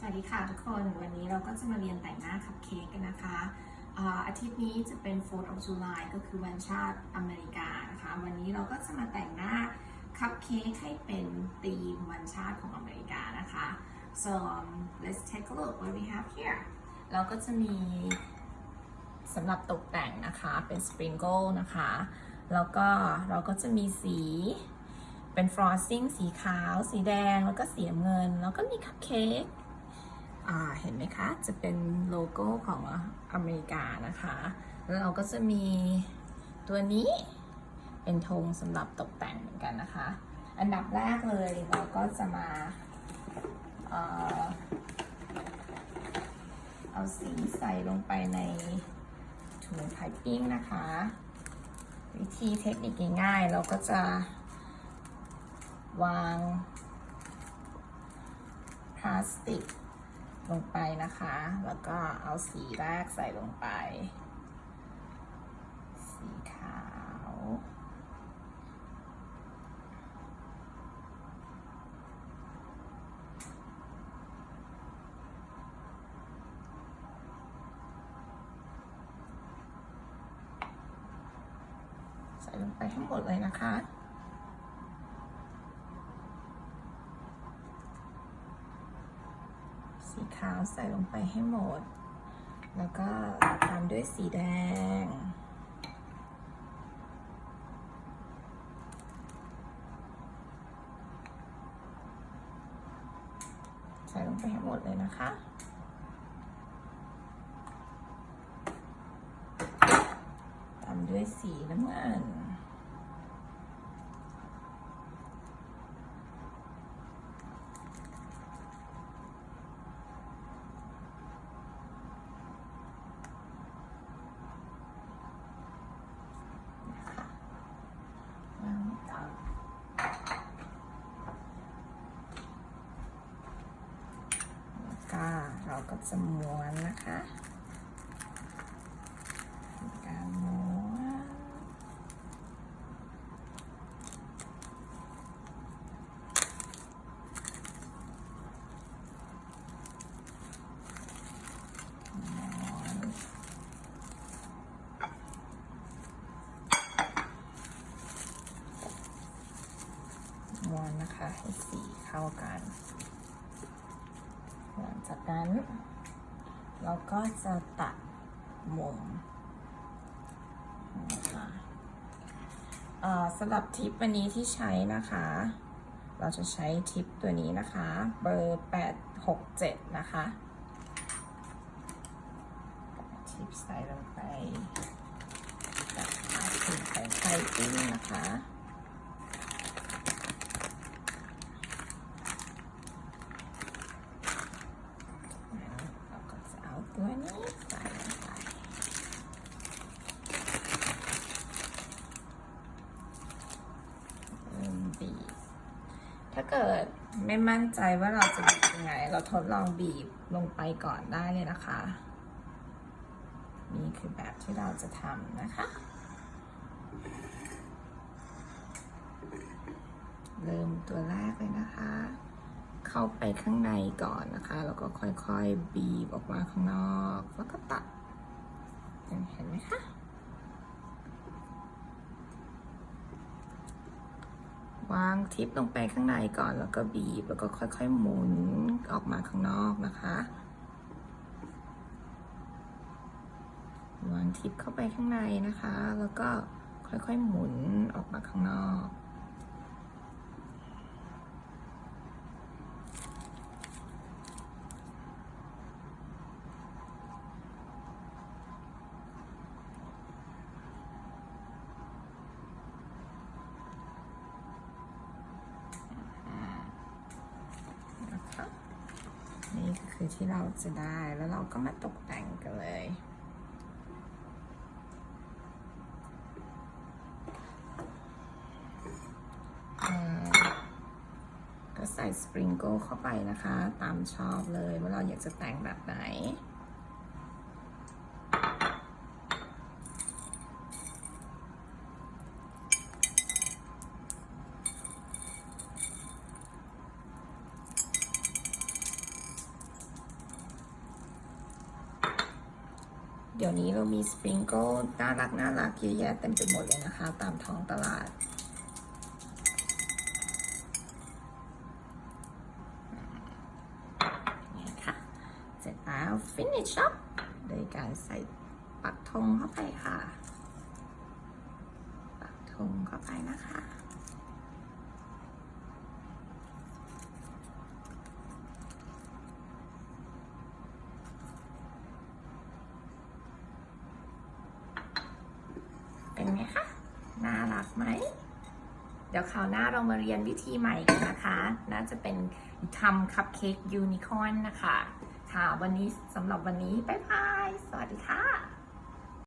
สวัสดีค่ะทุกคนวันนี้เราก็จะมาเรียนแต่งหน้าคัพเค้กกันนะคะอาทิตย์นี้จะเป็น 4th of July ก็คือวันชาติอเมริกานะคะวันนี้เราก็จะมาแต่งหน้าคัพเค้กให้เป็นธีมวันชาติของอเมริกานะคะ so um, let's take a look what we have here เราก็จะมีสำหรับตกแต่งนะคะเป็นสปริงเกิลนะคะ แล้วก็เราก็จะมีสีเป็นฟรอสซิ่งสีขาว สีแดงแล้วก็สีเงิน แล้วก็มีคัพเค้ก เห็นไหมคะ จะเป็นโลโก้ของอเมริกานะคะ แล้วเราก็จะมีตัวนี้เป็นธงสำหรับตกแต่งเหมือนกันนะคะ อันดับแรกเลยเราก็จะมาเอาสีใส่ลงไปในถุงไพปิ้งนะคะ วิธีเทคนิคง่ายๆ เราก็จะวางพลาสติก ลงไปนะคะ แล้วก็เอาสีแรกใส่ลงไป สีขาว ใส่ลงไปทั้งหมดเลยนะคะ สีขาวใส่ลงไปให้หมด แล้วก็ตามด้วยสีแดง ใส่ลงไปให้หมดเลยนะคะตามด้วยสีน้ำเงิน นะคะวางต่อแล้วก็เรา กับสมวนนะคะการม้วน ม้วนนะคะให้สีเข้ากัน หลังจาก นั้น เราก็จะตัดมุมนะคะอ่อสำหรับทิปวันนี้ที่ใช้นะคะ เราจะใช้ทิปตัวนี้นะคะ เบอร์ 867 นะคะ ทิปใส่ลงไปกับอาถึงใส่ไข่ปิ้งนะคะ เราก็จะเอา ตัวนี้ใส่ลงไปบีบ ถ้าเกิดไม่มั่นใจว่าเราจะบีบยังไง เราทดลองบีบลงไปก่อนได้เลยนะคะ นี่คือแบบที่เราจะทำนะคะ เริ่มตัวแรก เข้าไปข้างในก่อนนะคะ แล้วก็ค่อยๆบีบออกมาข้างนอก แล้วก็ตัดเห็นไหมคะวางทิปลงไปข้างในก่อนแล้วก็บีบแล้วก็ค่อยๆหมุนออกมาข้างนอกนะคะวางทิปเข้าไปข้างในนะคะ แล้วก็ค่อยๆหมุนออกมาข้างนอก นะคะนี่ก็ คือที่เราจะได้แล้วเราก็มาตกแต่งกันเลย ก็ใส่สปริงเกิลเข้าไปนะคะ ตามชอบเลยว่าเราอยากจะแต่งแบบไหน เดี๋ยวนี้เรามีสปริงเกิลน่ารักน่ารักเยอะแยะเต็มไปหมดเลยนะคะ ตามท้องตลาด นี่ค่ะ เสร็จแล้ว finish up โดยการใส่ปักธงเข้าไปค่ะ ปักธงเข้าไปนะคะ รักไหม เดี๋ยวคราวหน้าเรามาเรียนวิธีใหม่กันนะคะ น่าจะเป็นทำคัพเค้กยูนิคอร์นนะคะ ค่ะ วันนี้สำหรับวันนี้ บ๊ายบาย สวัสดีค่ะ